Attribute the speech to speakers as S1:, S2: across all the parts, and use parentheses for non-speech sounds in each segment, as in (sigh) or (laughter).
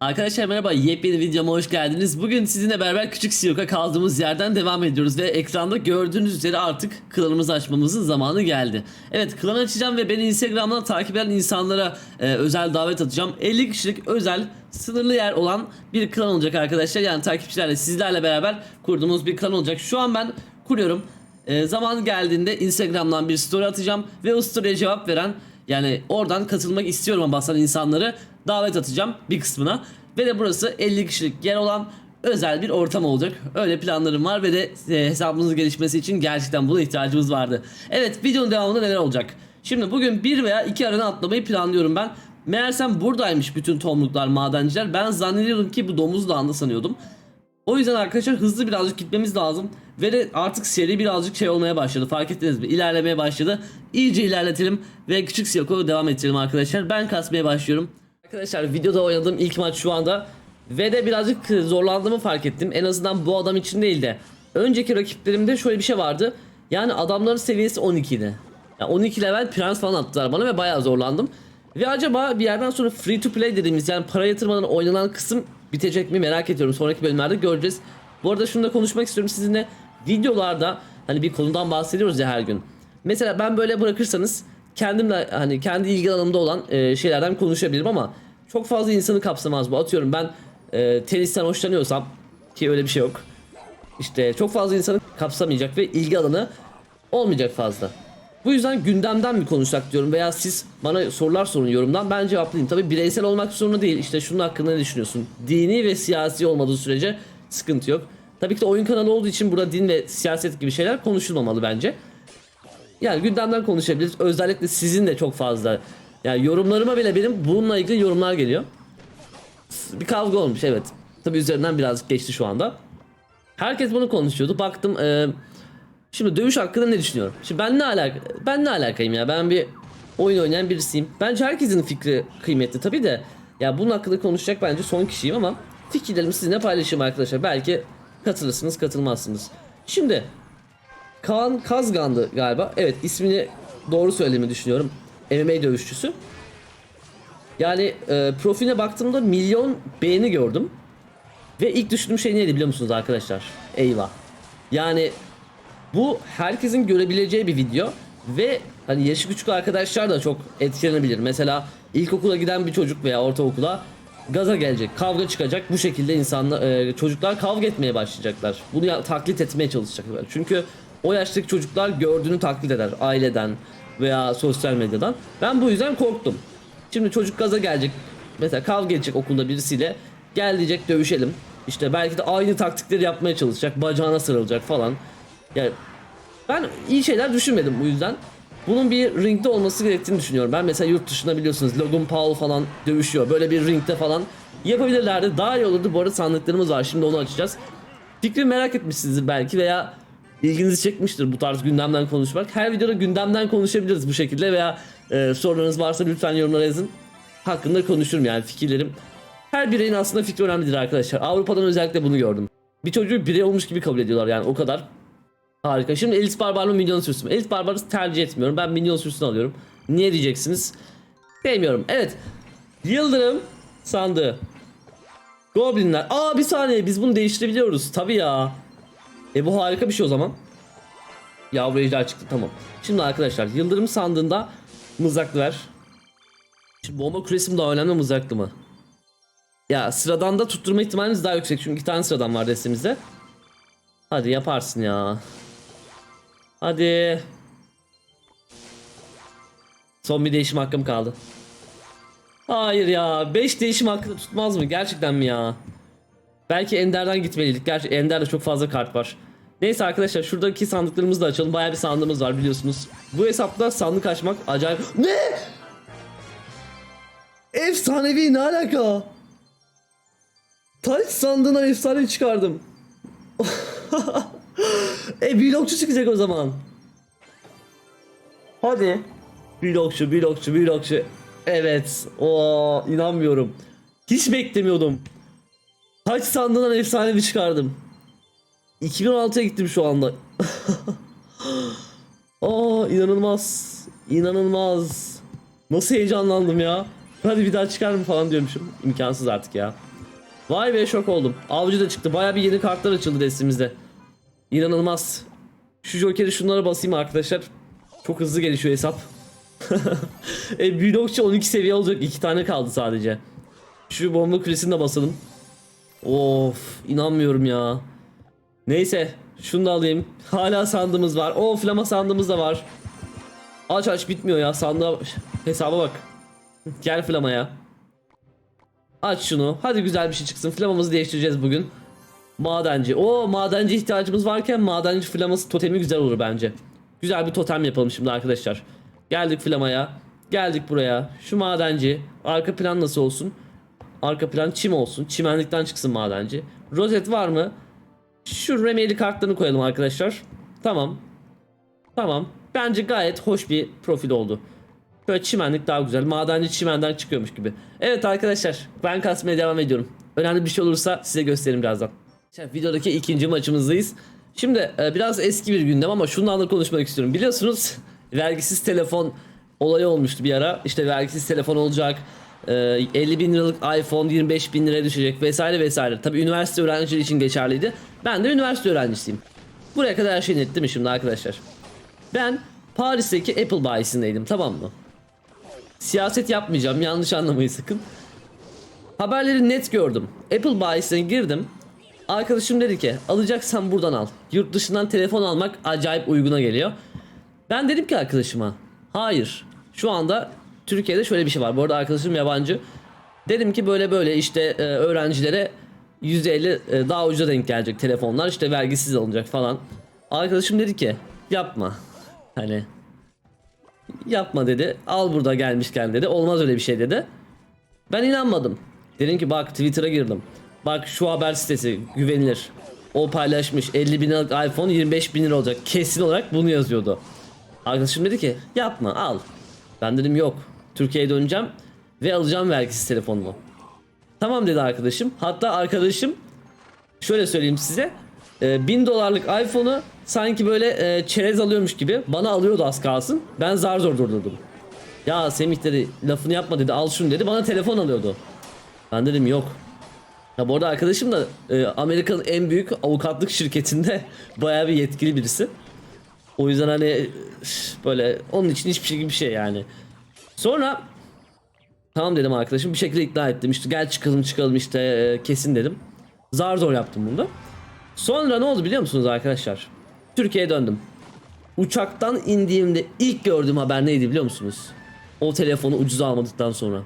S1: Arkadaşlar merhaba yepyeni videoma hoş geldiniz. Bugün sizinle beraber küçük Siyok'a kaldığımız yerden devam ediyoruz ve ekranda gördüğünüz üzere artık klanımızı açmamızın zamanı geldi. Evet klan açacağım ve beni Instagram'dan takip eden insanlara e, özel davet atacağım. 50 kişilik özel sınırlı yer olan bir klan olacak arkadaşlar. Yani takipçilerle sizlerle beraber kurduğumuz bir klan olacak. Şu an ben kuruyorum. E, zaman geldiğinde Instagram'dan bir story atacağım ve o story'e cevap veren yani oradan katılmak istiyorum basan insanları davet atacağım bir kısmına. Ve de burası 50 kişilik yer olan özel bir ortam olacak. Öyle planlarım var ve de e, hesabımızın gelişmesi için gerçekten buna ihtiyacımız vardı. Evet videonun devamında neler olacak? Şimdi bugün bir veya iki arena atlamayı planlıyorum ben. Meğersem buradaymış bütün tomruklar, madenciler. Ben zannediyordum ki bu domuz dağında sanıyordum. O yüzden arkadaşlar hızlı birazcık gitmemiz lazım. Ve de artık seri birazcık şey olmaya başladı. Fark ettiniz mi? İlerlemeye başladı. İyice ilerletelim ve küçük Siyoko devam ettirelim arkadaşlar. Ben kasmaya başlıyorum. Arkadaşlar videoda oynadığım ilk maç şu anda. Ve de birazcık zorlandığımı fark ettim. En azından bu adam için değil de. Önceki rakiplerimde şöyle bir şey vardı. Yani adamların seviyesi 12 idi. Yani 12 level prens falan attılar bana ve bayağı zorlandım. Ve acaba bir yerden sonra free to play dediğimiz yani para yatırmadan oynanan kısım bitecek mi merak ediyorum. Sonraki bölümlerde göreceğiz. Bu arada şunu da konuşmak istiyorum sizinle. Videolarda hani bir konudan bahsediyoruz ya her gün. Mesela ben böyle bırakırsanız kendimle hani kendi ilgi alanımda olan e, şeylerden konuşabilirim ama çok fazla insanı kapsamaz bu. Atıyorum ben e, tenisten hoşlanıyorsam ki öyle bir şey yok. İşte çok fazla insanı kapsamayacak ve ilgi alanı olmayacak fazla. Bu yüzden gündemden mi konuşsak diyorum veya siz bana sorular sorun yorumdan ben cevaplayayım. Tabi bireysel olmak zorunda değil. İşte şunun hakkında ne düşünüyorsun? Dini ve siyasi olmadığı sürece sıkıntı yok. Tabii ki de oyun kanalı olduğu için burada din ve siyaset gibi şeyler konuşulmamalı bence. Yani gündemden konuşabiliriz. Özellikle sizin de çok fazla. Yani yorumlarıma bile benim bununla ilgili yorumlar geliyor. Bir kavga olmuş evet. Tabii üzerinden birazcık geçti şu anda. Herkes bunu konuşuyordu. Baktım e, şimdi dövüş hakkında ne düşünüyorum? Şimdi ben ne alaka ben ne alakayım ya? Ben bir oyun oynayan birisiyim. Bence herkesin fikri kıymetli tabii de. Ya bunun hakkında konuşacak bence son kişiyim ama fikirlerimi sizinle paylaşayım arkadaşlar. Belki katılırsınız, katılmazsınız. Şimdi Kaan Kazgan'dı galiba. Evet ismini doğru söylediğimi düşünüyorum. MMA dövüşçüsü. Yani e, profiline baktığımda milyon beğeni gördüm. Ve ilk düşündüğüm şey neydi biliyor musunuz arkadaşlar? Eyvah. Yani bu herkesin görebileceği bir video ve hani yaşı küçük arkadaşlar da çok etkilenebilir. Mesela ilkokula giden bir çocuk veya ortaokula gaza gelecek, kavga çıkacak. Bu şekilde insanlar e, çocuklar kavga etmeye başlayacaklar. Bunu ya- taklit etmeye çalışacaklar. Çünkü o yaştaki çocuklar gördüğünü taklit eder aileden veya sosyal medyadan. Ben bu yüzden korktum. Şimdi çocuk gaza gelecek. Mesela kavga edecek okulda birisiyle. Gel diyecek dövüşelim. İşte belki de aynı taktikleri yapmaya çalışacak. Bacağına sarılacak falan. Yani ben iyi şeyler düşünmedim bu yüzden. Bunun bir ringde olması gerektiğini düşünüyorum. Ben mesela yurt dışında biliyorsunuz Logan Paul falan dövüşüyor. Böyle bir ringde falan yapabilirlerdi. Daha iyi olurdu. Bu arada sandıklarımız var. Şimdi onu açacağız. Fikri merak etmişsinizdir belki veya ilginizi çekmiştir bu tarz gündemden konuşmak. Her videoda gündemden konuşabiliriz bu şekilde veya e, sorularınız varsa lütfen yorumlara yazın. Hakkında konuşurum yani fikirlerim. Her bireyin aslında fikri önemlidir arkadaşlar. Avrupa'dan özellikle bunu gördüm. Bir çocuğu birey olmuş gibi kabul ediyorlar yani o kadar. Harika. Şimdi Elis Barbar mı Minyon Sürsü mü? Elis Barbar'ı tercih etmiyorum. Ben Minyon Sürsü'nü alıyorum. Niye diyeceksiniz? Sevmiyorum. Evet. Yıldırım sandığı. Goblinler. Aa bir saniye biz bunu değiştirebiliyoruz. Tabii ya. E bu harika bir şey o zaman. Yavru ejder çıktı tamam. Şimdi arkadaşlar Yıldırım sandığında mızraklı ver. Şimdi bomba küresi mi daha önemli mızraklı mı? Ya sıradan da tutturma ihtimalimiz daha yüksek çünkü iki tane sıradan var destemizde. Hadi yaparsın ya. Hadi. Son bir değişim hakkım kaldı. Hayır ya. 5 değişim hakkı tutmaz mı? Gerçekten mi ya? Belki Ender'den gitmeliydik. Gerçi Ender'de çok fazla kart var. Neyse arkadaşlar şuradaki sandıklarımızı da açalım. Bayağı bir sandığımız var biliyorsunuz. Bu hesapta sandık açmak acayip... Ne? Efsanevi ne alaka? Tarih sandığından efsane çıkardım. (laughs) e vlogçu çıkacak o zaman. Hadi. Vlogçu, vlogçu, vlogçu. Evet. O inanmıyorum. Hiç beklemiyordum. Kaç sandığından efsanevi çıkardım. 2016'ya gittim şu anda. (laughs) Aa inanılmaz. İnanılmaz. Nasıl heyecanlandım ya. Hadi bir daha çıkar mı falan diyormuşum. İmkansız artık ya. Vay be şok oldum. Avcı da çıktı. Baya bir yeni kartlar açıldı destimizde. İnanılmaz. Şu jokeri şunlara basayım arkadaşlar. Çok hızlı gelişiyor hesap. (laughs) e, blokçu 12 seviye olacak. 2 tane kaldı sadece. Şu bomba kulesini de basalım. Of inanmıyorum ya. Neyse şunu da alayım. (laughs) Hala sandığımız var. O flama sandığımız da var. Aç aç bitmiyor ya sandığa (laughs) hesaba bak. (laughs) Gel flamaya. Aç şunu. Hadi güzel bir şey çıksın. Flamamızı değiştireceğiz bugün. Madenci. O madenci ihtiyacımız varken madenci flaması totemi güzel olur bence. Güzel bir totem yapalım şimdi arkadaşlar. Geldik flamaya. Geldik buraya. Şu madenci. Arka plan nasıl olsun? Arka plan çim olsun. Çimenlikten çıksın madenci. Rozet var mı? Şu remeli kartlarını koyalım arkadaşlar. Tamam. Tamam. Bence gayet hoş bir profil oldu. Böyle çimenlik daha güzel. Madenci çimenden çıkıyormuş gibi. Evet arkadaşlar ben kasmaya devam ediyorum. Önemli bir şey olursa size göstereyim birazdan. Şimdi videodaki ikinci maçımızdayız. Şimdi e, biraz eski bir gündem ama şundan da konuşmak istiyorum. Biliyorsunuz vergisiz telefon olayı olmuştu bir ara. İşte vergisiz telefon olacak. E, 50 bin liralık iPhone 25 bin liraya düşecek vesaire vesaire. Tabi üniversite öğrencileri için geçerliydi. Ben de üniversite öğrencisiyim. Buraya kadar her şey net mi şimdi arkadaşlar? Ben Paris'teki Apple bayisindeydim tamam mı? Siyaset yapmayacağım yanlış anlamayın sakın. Haberleri net gördüm. Apple bayisine girdim. Arkadaşım dedi ki alacaksan buradan al. Yurt dışından telefon almak acayip uyguna geliyor. Ben dedim ki arkadaşıma hayır. Şu anda Türkiye'de şöyle bir şey var. Bu arada arkadaşım yabancı. Dedim ki böyle böyle işte e, öğrencilere %50 e, daha ucuza denk gelecek telefonlar. işte vergisiz alınacak falan. Arkadaşım dedi ki yapma. Hani yapma dedi. Al burada gelmişken dedi. Olmaz öyle bir şey dedi. Ben inanmadım. Dedim ki bak Twitter'a girdim. Bak şu haber sitesi güvenilir. O paylaşmış 50 bin liralık iPhone 25 bin lira olacak. Kesin olarak bunu yazıyordu. Arkadaşım dedi ki yapma al. Ben dedim yok. Türkiye'ye döneceğim ve alacağım vergisiz telefonumu. Tamam dedi arkadaşım. Hatta arkadaşım şöyle söyleyeyim size. e, 1000 dolarlık iPhone'u sanki böyle e, çerez alıyormuş gibi bana alıyordu az kalsın. Ben zar zor durdurdum. Ya Semih dedi lafını yapma dedi al şunu dedi bana telefon alıyordu. Ben dedim yok. Ya bu arada arkadaşım da e, Amerika'nın en büyük avukatlık şirketinde (laughs) bayağı bir yetkili birisi. O yüzden hani böyle onun için hiçbir şey gibi bir şey yani. Sonra tamam dedim arkadaşım bir şekilde ikna ettim işte gel çıkalım çıkalım işte e, kesin dedim. Zar zor yaptım bunu. Sonra ne oldu biliyor musunuz arkadaşlar? Türkiye'ye döndüm. Uçaktan indiğimde ilk gördüğüm haber neydi biliyor musunuz? O telefonu ucuza almadıktan sonra.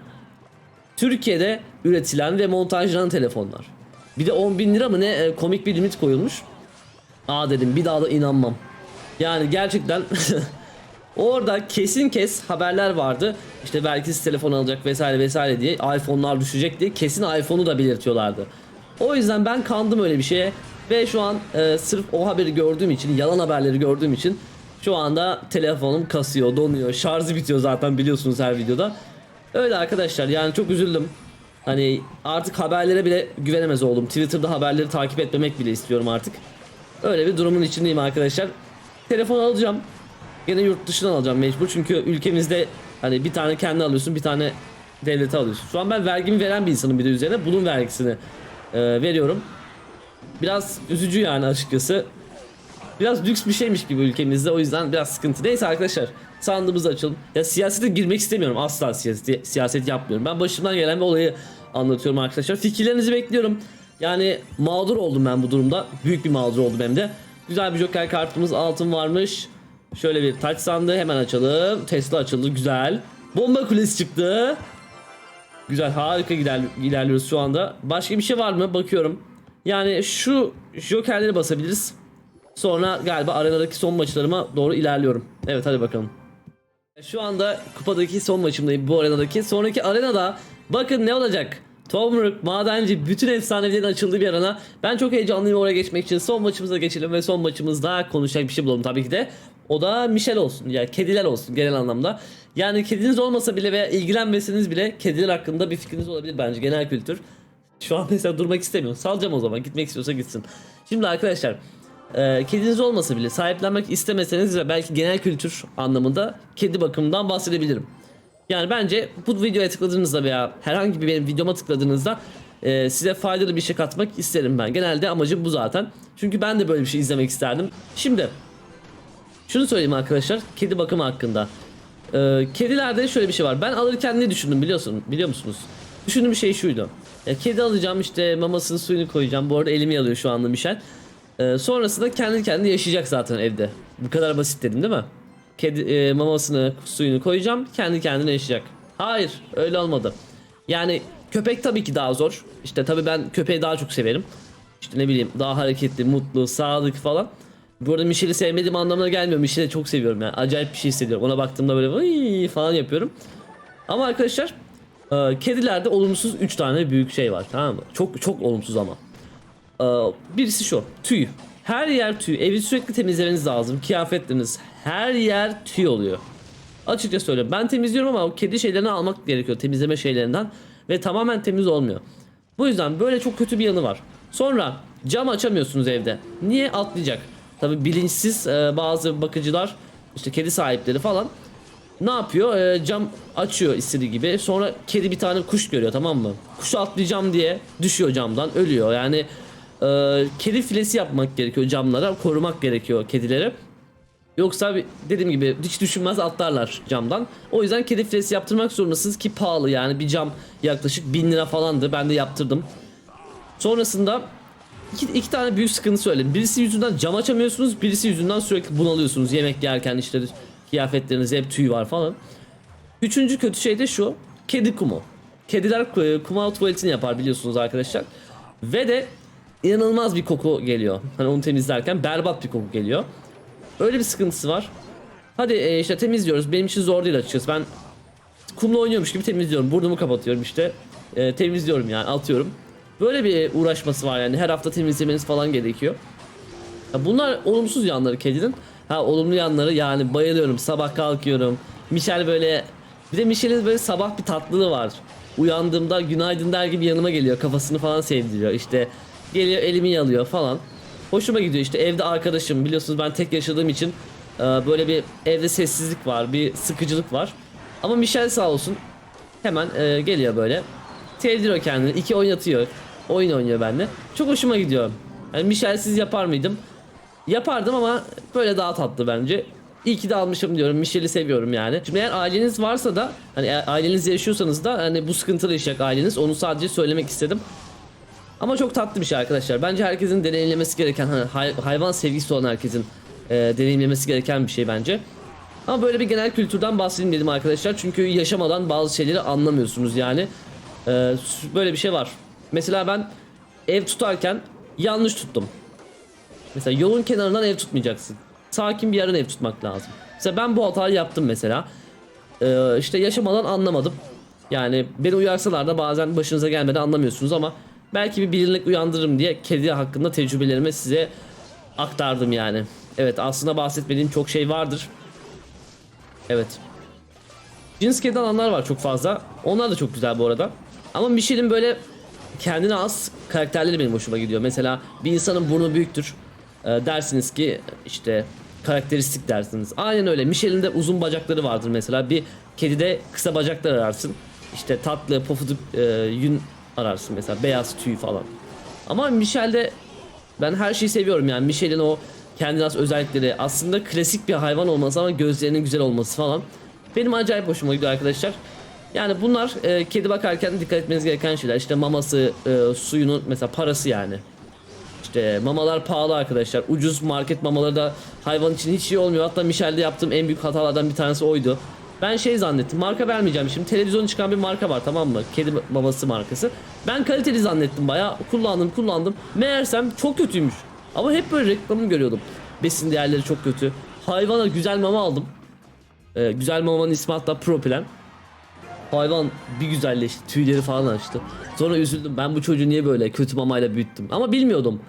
S1: Türkiye'de üretilen ve montajlanan telefonlar. Bir de 10 bin lira mı ne e, komik bir limit koyulmuş. Aa dedim bir daha da inanmam. Yani gerçekten (laughs) orada kesin kes haberler vardı. İşte vergisiz telefon alacak vesaire vesaire diye iPhone'lar düşecek diye kesin iPhone'u da belirtiyorlardı. O yüzden ben kandım öyle bir şeye ve şu an e, sırf o haberi gördüğüm için yalan haberleri gördüğüm için şu anda telefonum kasıyor donuyor şarjı bitiyor zaten biliyorsunuz her videoda. Öyle arkadaşlar yani çok üzüldüm. Hani artık haberlere bile güvenemez oldum. Twitter'da haberleri takip etmemek bile istiyorum artık. Öyle bir durumun içindeyim arkadaşlar. Telefon alacağım. Gene yurt dışından alacağım mecbur. Çünkü ülkemizde hani bir tane kendi alıyorsun, bir tane devlete alıyorsun. Şu an ben vergimi veren bir insanım bir de üzerine bunun vergisini e, veriyorum. Biraz üzücü yani açıkçası. Biraz lüks bir şeymiş gibi ülkemizde o yüzden biraz sıkıntı. Neyse arkadaşlar sandığımızı açalım. Ya siyasete girmek istemiyorum asla siyaset, siyaset yapmıyorum. Ben başımdan gelen bir olayı anlatıyorum arkadaşlar. Fikirlerinizi bekliyorum. Yani mağdur oldum ben bu durumda. Büyük bir mağdur oldum hem de. Güzel bir joker kartımız altın varmış. Şöyle bir taç sandığı hemen açalım. Tesla açıldı güzel. Bomba kulesi çıktı. Güzel harika gider, ilerliyoruz şu anda. Başka bir şey var mı? Bakıyorum. Yani şu jokerleri basabiliriz. Sonra galiba arenadaki son maçlarıma doğru ilerliyorum. Evet hadi bakalım. Şu anda kupadaki son maçımdayım bu arenadaki. Sonraki arenada bakın ne olacak. Tomruk, Madenci, bütün efsanelerin açıldığı bir arena. Ben çok heyecanlıyım oraya geçmek için. Son maçımıza geçelim ve son maçımızda konuşacak bir şey bulalım tabii ki de. O da Michel olsun. Yani kediler olsun genel anlamda. Yani kediniz olmasa bile veya ilgilenmeseniz bile kediler hakkında bir fikriniz olabilir bence genel kültür. Şu an mesela durmak istemiyorum. Salacağım o zaman. Gitmek istiyorsa gitsin. Şimdi arkadaşlar e, kediniz olmasa bile sahiplenmek istemeseniz ve belki genel kültür anlamında kedi bakımından bahsedebilirim. Yani bence bu videoya tıkladığınızda veya herhangi bir benim videoma tıkladığınızda e, size faydalı bir şey katmak isterim ben. Genelde amacım bu zaten. Çünkü ben de böyle bir şey izlemek isterdim. Şimdi şunu söyleyeyim arkadaşlar kedi bakımı hakkında. Ee, kedilerde şöyle bir şey var. Ben alırken ne düşündüm biliyorsun biliyor musunuz? Düşündüğüm şey şuydu. Ya, kedi alacağım işte mamasını suyunu koyacağım. Bu arada elimi yalıyor şu anda Michel. Ee, sonrasında kendi kendine yaşayacak zaten evde. Bu kadar basit dedim değil mi? Kedi e, mamasını suyunu koyacağım kendi kendine yaşayacak. Hayır öyle olmadı. Yani köpek tabii ki daha zor. İşte tabii ben köpeği daha çok severim. İşte ne bileyim daha hareketli, mutlu, sadık falan. Bu arada Michel'i sevmediğim anlamına gelmiyor. Michel'i çok seviyorum yani. Acayip bir şey hissediyorum. Ona baktığımda böyle vay falan yapıyorum. Ama arkadaşlar e, kedilerde olumsuz 3 tane büyük şey var tamam mı? Çok çok olumsuz ama. E, birisi şu tüy. Her yer tüy. Evi sürekli temizlemeniz lazım. Kıyafetleriniz her yer tüy oluyor. Açıkça söylüyorum. Ben temizliyorum ama o kedi şeylerini almak gerekiyor temizleme şeylerinden ve tamamen temiz olmuyor. Bu yüzden böyle çok kötü bir yanı var. Sonra cam açamıyorsunuz evde. Niye atlayacak? Tabi bilinçsiz e, bazı bakıcılar işte kedi sahipleri falan ne yapıyor? E, cam açıyor istediği gibi. Sonra kedi bir tane kuş görüyor tamam mı? Kuşu atlayacağım diye düşüyor camdan ölüyor. Yani e, kedi filesi yapmak gerekiyor camlara. Korumak gerekiyor kedileri. Yoksa dediğim gibi hiç düşünmez atlarlar camdan. O yüzden kedi filesi yaptırmak zorundasınız ki pahalı yani bir cam yaklaşık 1000 lira falandı. Ben de yaptırdım. Sonrasında iki, iki tane büyük sıkıntı söyledim. Birisi yüzünden cam açamıyorsunuz, birisi yüzünden sürekli bunalıyorsunuz. Yemek yerken işte kıyafetlerinizde hep tüy var falan. Üçüncü kötü şey de şu. Kedi kumu. Kediler kuma tuvaletini yapar biliyorsunuz arkadaşlar. Ve de inanılmaz bir koku geliyor. Hani onu temizlerken berbat bir koku geliyor. Öyle bir sıkıntısı var. Hadi e, işte temizliyoruz. Benim için zor değil açıkçası. Ben kumla oynuyormuş gibi temizliyorum. Burnumu kapatıyorum işte. E, temizliyorum yani atıyorum. Böyle bir uğraşması var yani. Her hafta temizlemeniz falan gerekiyor. Ya bunlar olumsuz yanları kedinin. Ha olumlu yanları yani bayılıyorum. Sabah kalkıyorum. Michel böyle bir de Michel'in böyle sabah bir tatlılığı var. Uyandığımda günaydın der gibi yanıma geliyor. Kafasını falan sevdiriyor. İşte geliyor elimi yalıyor falan. Hoşuma gidiyor işte evde arkadaşım biliyorsunuz ben tek yaşadığım için e, böyle bir evde sessizlik var. Bir sıkıcılık var. Ama Michel sağ olsun hemen e, geliyor böyle. Sevdiriyor kendini. iki oynatıyor. Oyun oynuyor benimle. Çok hoşuma gidiyor. Yani Michel'siz yapar mıydım? Yapardım ama böyle daha tatlı bence. İyi ki de almışım diyorum. Michel'i seviyorum yani. Şimdi eğer aileniz varsa da hani aileniz yaşıyorsanız da hani bu sıkıntılı yaşayacak aileniz. Onu sadece söylemek istedim. Ama çok tatlı bir şey arkadaşlar. Bence herkesin deneyimlemesi gereken hani hay- hayvan sevgisi olan herkesin e, deneyimlemesi gereken bir şey bence. Ama böyle bir genel kültürden bahsedeyim dedim arkadaşlar. Çünkü yaşamadan bazı şeyleri anlamıyorsunuz yani. E, böyle bir şey var. Mesela ben ev tutarken yanlış tuttum. Mesela yolun kenarından ev tutmayacaksın. Sakin bir yerden ev tutmak lazım. Mesela ben bu hatayı yaptım mesela. Ee, işte yaşamadan anlamadım. Yani beni uyarsalar da bazen başınıza gelmeden anlamıyorsunuz ama belki bir bilinlik uyandırırım diye kedi hakkında tecrübelerimi size aktardım yani. Evet aslında bahsetmediğim çok şey vardır. Evet. Cins kedi alanlar var çok fazla. Onlar da çok güzel bu arada. Ama Michel'in böyle kendine az karakterleri benim hoşuma gidiyor. Mesela bir insanın burnu büyüktür. Ee, dersiniz ki işte karakteristik dersiniz. Aynen öyle. Michel'in de uzun bacakları vardır mesela. Bir kedide kısa bacaklar ararsın. İşte tatlı, pofuduk e, yün ararsın mesela. Beyaz tüy falan. Ama Michel'de ben her şeyi seviyorum yani. Michel'in o kendine has özellikleri aslında klasik bir hayvan olması ama gözlerinin güzel olması falan. Benim acayip hoşuma gidiyor arkadaşlar. Yani bunlar e, kedi bakarken dikkat etmeniz gereken şeyler. İşte maması, e, suyunun mesela parası yani. İşte mamalar pahalı arkadaşlar. Ucuz market mamaları da hayvan için hiç iyi olmuyor. Hatta Michel'de yaptığım en büyük hatalardan bir tanesi oydu. Ben şey zannettim. Marka vermeyeceğim. Şimdi televizyonun çıkan bir marka var tamam mı? Kedi maması markası. Ben kaliteli zannettim bayağı. Kullandım kullandım. Meğersem çok kötüymüş. Ama hep böyle reklamını görüyordum. Besin değerleri çok kötü. Hayvana güzel mama aldım. Ee, güzel mamanın ismi hatta Proplen. Hayvan bir güzelleşti. Tüyleri falan açtı. Sonra üzüldüm. Ben bu çocuğu niye böyle kötü mamayla büyüttüm? Ama bilmiyordum.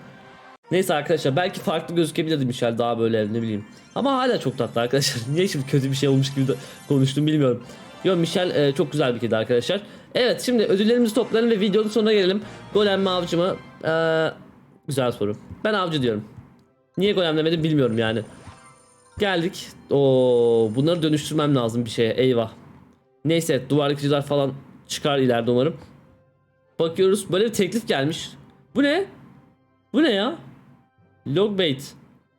S1: Neyse arkadaşlar belki farklı gözükebilirdi Michel daha böyle ne bileyim. Ama hala çok tatlı arkadaşlar. (laughs) Niye şimdi kötü bir şey olmuş gibi konuştum bilmiyorum. Yo Michel e, çok güzel bir kedi arkadaşlar. Evet şimdi ödüllerimizi toplayalım ve videonun sonuna gelelim. Golem mi avcı mı? Ee, güzel soru. Ben avcı diyorum. Niye golem demedim bilmiyorum yani. Geldik. Oo bunları dönüştürmem lazım bir şeye. Eyvah. Neyse duvar yıkıcılar falan çıkar ileride umarım. Bakıyoruz böyle bir teklif gelmiş. Bu ne? Bu ne ya? Logbait.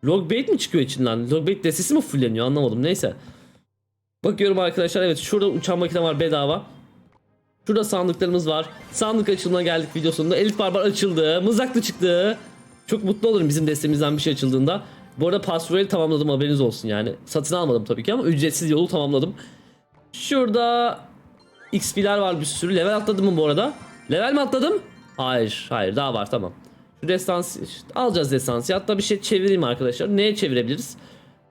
S1: Logbait mi çıkıyor içinden? Logbait destesi mi fulleniyor anlamadım neyse. Bakıyorum arkadaşlar evet şurada uçan makine var bedava. Şurada sandıklarımız var. Sandık açılımına geldik videosunda. Elit barbar açıldı. Mızraklı çıktı. Çok mutlu olurum bizim destemizden bir şey açıldığında. Bu arada pastoral tamamladım haberiniz olsun yani. Satın almadım tabii ki ama ücretsiz yolu tamamladım. Şurada XP'ler var bir sürü. Level atladım mı bu arada? Level mi atladım? Hayır, hayır daha var tamam. Şu destansı işte alacağız destansı. Hatta bir şey çevireyim arkadaşlar. Neye çevirebiliriz?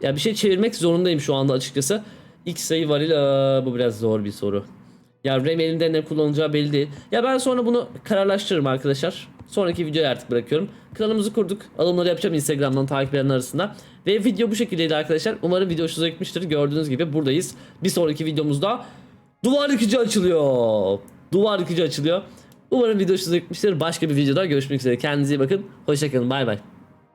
S1: Ya bir şey çevirmek zorundayım şu anda açıkçası. X sayı varil aa, bu biraz zor bir soru. Ya Rem elinde ne kullanacağı belli değil. Ya ben sonra bunu kararlaştırırım arkadaşlar. Sonraki videoya artık bırakıyorum. Kanalımızı kurduk. Alımları yapacağım Instagram'dan takip edenler arasında. Ve video bu şekildeydi arkadaşlar. Umarım video hoşunuza gitmiştir. Gördüğünüz gibi buradayız. Bir sonraki videomuzda duvar yıkıcı açılıyor. Duvar yıkıcı açılıyor. Umarım video hoşunuza gitmiştir. Başka bir videoda görüşmek üzere. Kendinize iyi bakın. Hoşçakalın. Bay bay.